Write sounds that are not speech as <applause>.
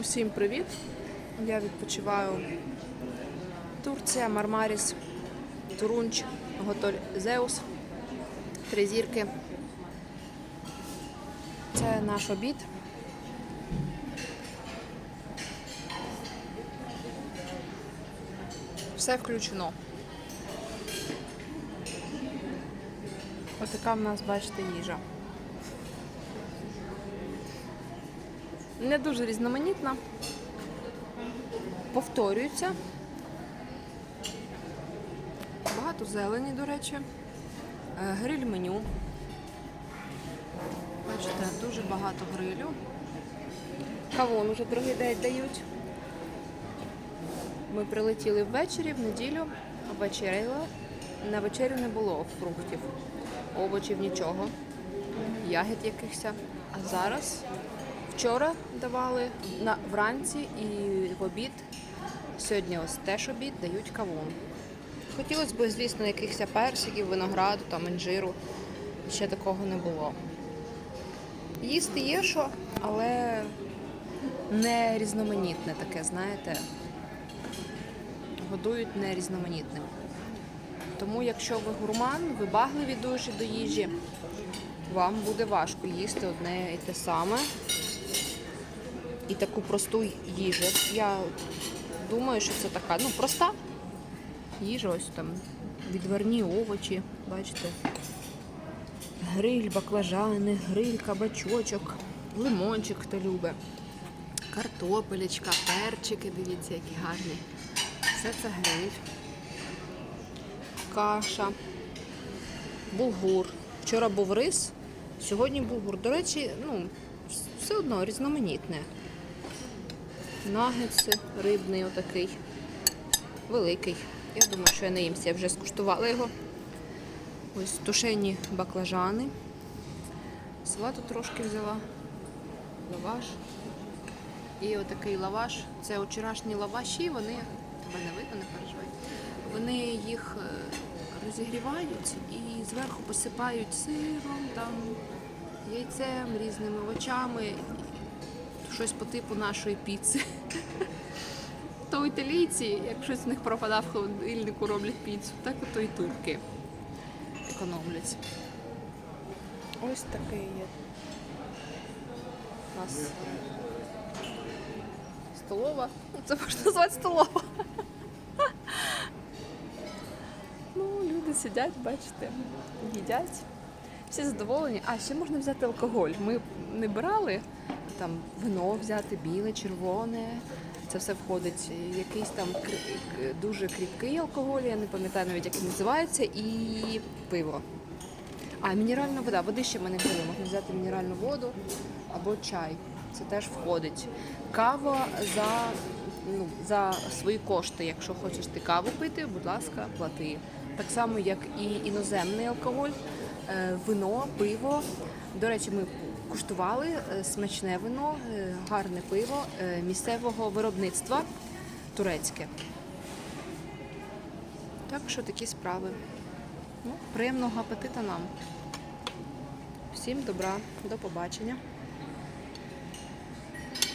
Усім привіт! Я відпочиваю Турція, Мармаріс, Турунч, Готель Зеус, Три зірки. Це наш обід. Все включено. Отака в нас, бачите, їжа. Не дуже різноманітна. Повторюється. Багато зелені, до речі. Е, Гриль меню. Бачите, дуже багато грилю. Кавун уже другий день дають. Ми прилетіли ввечері, в неділю, вечеряли. На вечерю не було фруктів, овочів нічого, ягід якихось. А зараз вчора давали на вранці і в обід. Сьогодні ось теж обід дають кавун. Хотілося б, звісно, якихось персиків, винограду, там інжиру. Ще такого не було. Їсти є що, але не різноманітне таке, знаєте. Годують не різноманітним. Тому, якщо ви гурман, вибагливі дуже до їжі, вам буде важко їсти одне і те саме. І таку просту їжу. Я думаю, що це така, ну, проста їжа, ось там відварні овочі, бачите. Гриль, баклажани, гриль, кабачочок, лимончик, хто любить. Картопелечка, перчики, дивіться, які гарні. Все це гриль. Каша, булгур. Вчора був рис, сьогодні булгур. До речі, ну, все одно різноманітне. Нагетси, рибний отакий. Великий. Я думаю, що я не їмся, я вже скуштувала його. Ось тушені баклажани. Салату трошки взяла. Лаваш. І отакий лаваш. Це вчорашні лаваші, вони тебе не видно, не переживай. Вони їх е, розігрівають і зверху посипають сиром, там, яйцем, різними овочами, щось по типу нашої піци. <laughs> То італійці, як щось в них пропадав в холодильнику, роблять піцу, так і то і турки економлять. Ось такий є. У нас столова. Це можна назвати столова. <laughs> Ну, люди сидять, бачите, їдять. Всі задоволені. А ще можна взяти алкоголь. Ми не брали там вино взяти, біле, червоне. Це все входить. Якийсь там дуже кріпкий алкоголь, я не пам'ятаю навіть, як він називається, і пиво. А, мінеральна вода. Води ще ми не взяли. Можна взяти мінеральну воду або чай. Це теж входить. Кава за, ну, за свої кошти. Якщо хочеш ти каву пити, будь ласка, плати. Так само, як і іноземний алкоголь, е, вино, пиво. До речі, ми куштували е, смачне вино, е, гарне пиво е, місцевого виробництва турецьке. Так що такі справи. Ну, приємного апетита нам. Всім добра, до побачення.